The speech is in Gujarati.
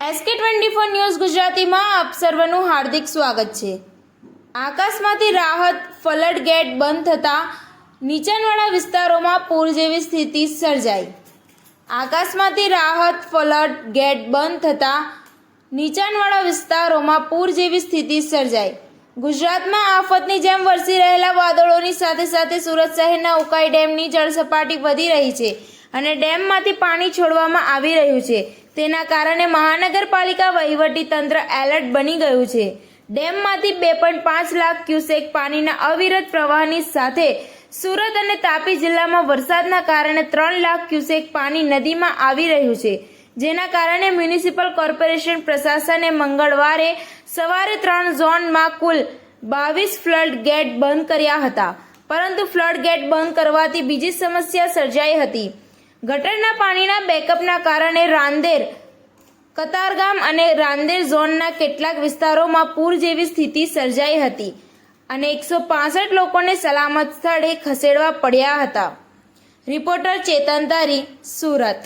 એસકે ટ્વેન્ટી ફોર ન્યૂઝ ગુજરાતીમાં આપ સર્વનું હાર્દિક સ્વાગત છે. આકાશમાંથી રાહત, ફ્લડ ગેટ બંધ થતાં નીચાણવાળા વિસ્તારોમાં પૂર જેવી સ્થિતિ સર્જાઈ. આકાશમાંથી રાહત, ફ્લડ ગેટ બંધ થતાં નીચાણવાળા વિસ્તારોમાં પૂર જેવી સ્થિતિ સર્જાઈ. ગુજરાતમાં આફતની જેમ વરસી રહેલા વાદળોની સાથે સાથે સુરત શહેરના ઉકાઈ ડેમની જળસપાટી વધી રહી છે. અને ડેમમાંથી પાણી છોડવામાં આવી રહ્યું છે. તેના કારણે મહાનગરપાલિકા વહીવટી તંત્ર એલર્ટ બની ગયું છે. ડેમમાંથી બે પોઈન્ટ પાંચ લાખ ક્યુસેક પાણીના અવિરત પ્રવાહની સાથે સુરત અને તાપી જિલ્લામાં વરસાદના કારણે ત્રણ લાખ ક્યુસેક પાણી નદીમાં આવી રહ્યું છે. જેના કારણે મ્યુનિસિપલ કોર્પોરેશન પ્રશાસને મંગળવારે સવારે ત્રણ ઝોનમાં કુલ બાવીસ ફ્લડ ગેટ બંધ કર્યા હતા. પરંતુ ફ્લડ ગેટ બંધ કરવાથી બીજી સમસ્યા સર્જાઈ હતી. ગટરના પાણીના બેકઅપના કારણે રાંદેર, કતારગામ અને રાંદેર ઝોનના કેટલાક વિસ્તારોમાં પૂર જેવી સ્થિતિ સર્જાઈ હતી અને એકસો પાસઠ લોકોને સલામત સ્થળે ખસેડવા પડ્યા હતા. રિપોર્ટર ચેતન તારી સુરત.